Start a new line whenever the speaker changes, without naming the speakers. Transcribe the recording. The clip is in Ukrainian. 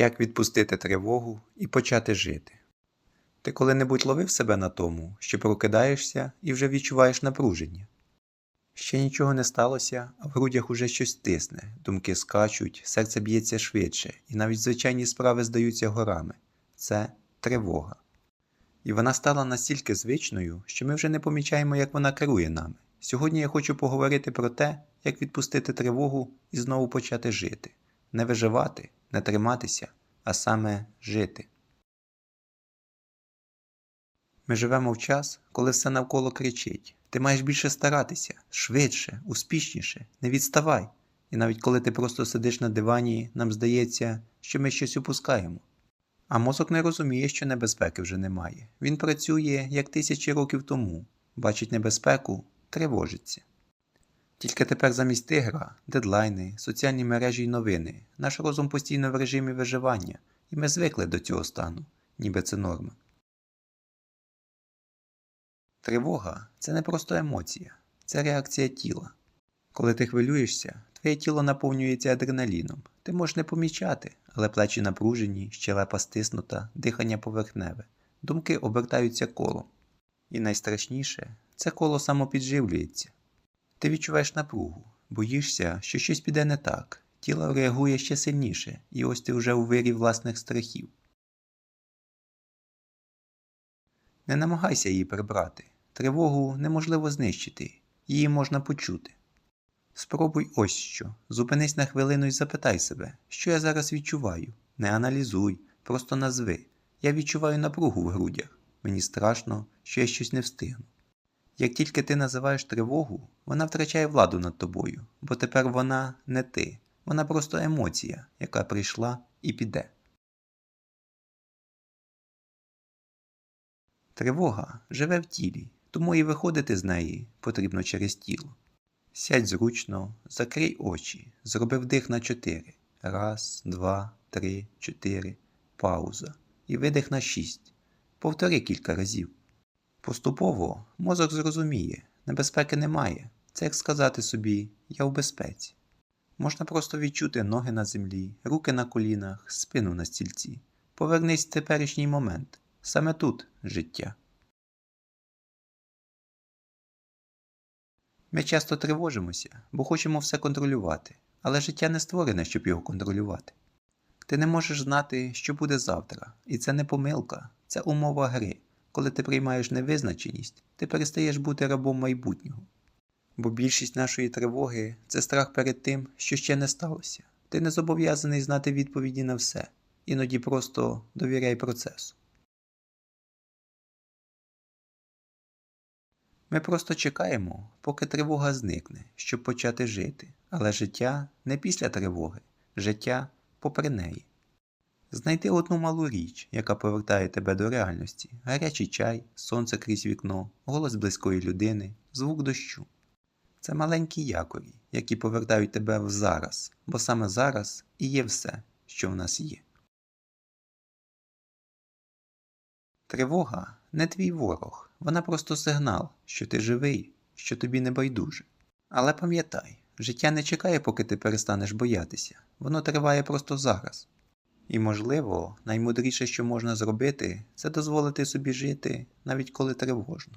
Як відпустити тривогу і почати жити? Ти коли-небудь ловив себе на тому, що прокидаєшся і вже відчуваєш напруження? Ще нічого не сталося, а в грудях уже щось тисне, думки скачуть, серце б'ється швидше, і навіть звичайні справи здаються горами. Це тривога. І вона стала настільки звичною, що ми вже не помічаємо, як вона керує нами. Сьогодні я хочу поговорити про те, як відпустити тривогу і знову почати жити. Не виживати, не триматися, а саме жити. Ми живемо в час, коли все навколо кричить. Ти маєш більше старатися, швидше, успішніше, не відставай. І навіть коли ти просто сидиш на дивані, нам здається, що ми щось упускаємо. А мозок не розуміє, що небезпеки вже немає. Він працює як тисячі років тому, бачить небезпеку, тривожиться. Тільки тепер замість тигра, дедлайни, соціальні мережі й новини, наш розум постійно в режимі виживання, і ми звикли до цього стану, ніби це норма. Тривога це не просто емоція, це реакція тіла. Коли ти хвилюєшся, твоє тіло наповнюється адреналіном. Ти можеш не помічати, але плечі напружені, щелепа стиснута, дихання поверхневе, думки обертаються колом. І найстрашніше це коло самопідживлюється. Ти відчуваєш напругу, боїшся, що щось піде не так, тіло реагує ще сильніше, і ось ти вже у вирі власних страхів. Не намагайся її прибрати. Тривогу неможливо знищити, її можна почути. Спробуй ось що. Зупинись на хвилину і запитай себе, що я зараз відчуваю. Не аналізуй, просто назви. Я відчуваю напругу в грудях. Мені страшно, що я щось не встигну. Як тільки ти називаєш тривогу, вона втрачає владу над тобою, бо тепер вона не ти, вона просто емоція, яка прийшла і піде. Тривога живе в тілі, тому і виходити з неї потрібно через тіло. Сядь зручно, закрий очі, зроби вдих на чотири. Раз, два, три, чотири. Пауза. І видих на шість. Повтори кілька разів. Поступово мозок зрозуміє, небезпеки немає. Це як сказати собі Я в безпеці. Можна просто відчути ноги на землі, руки на колінах, спину на стільці. Повернись в теперішній момент. Саме тут життя. Ми часто тривожимося, бо хочемо все контролювати, але життя не створене, щоб його контролювати. Ти не можеш знати, що буде завтра, і це не помилка, це умова гри. Коли ти приймаєш невизначеність, ти перестаєш бути рабом майбутнього. Бо більшість нашої тривоги це страх перед тим, що ще не сталося. Ти не зобов'язаний знати відповіді на все, іноді просто довіряй процесу. Ми просто чекаємо, поки тривога зникне, щоб почати жити, але життя не після тривоги, життя попри неї. Знайти одну малу річ, яка повертає тебе до реальності, гарячий чай, сонце крізь вікно, голос близької людини, звук дощу. Це маленькі якорі, які повертають тебе в зараз, бо саме зараз і є все, що в нас є. Тривога не твій ворог, вона просто сигнал, що ти живий, що тобі не байдуже. Але пам'ятай, життя не чекає, поки ти перестанеш боятися, воно триває просто зараз. І, можливо, наймудріше, що можна зробити, це дозволити собі жити, навіть коли тривожно.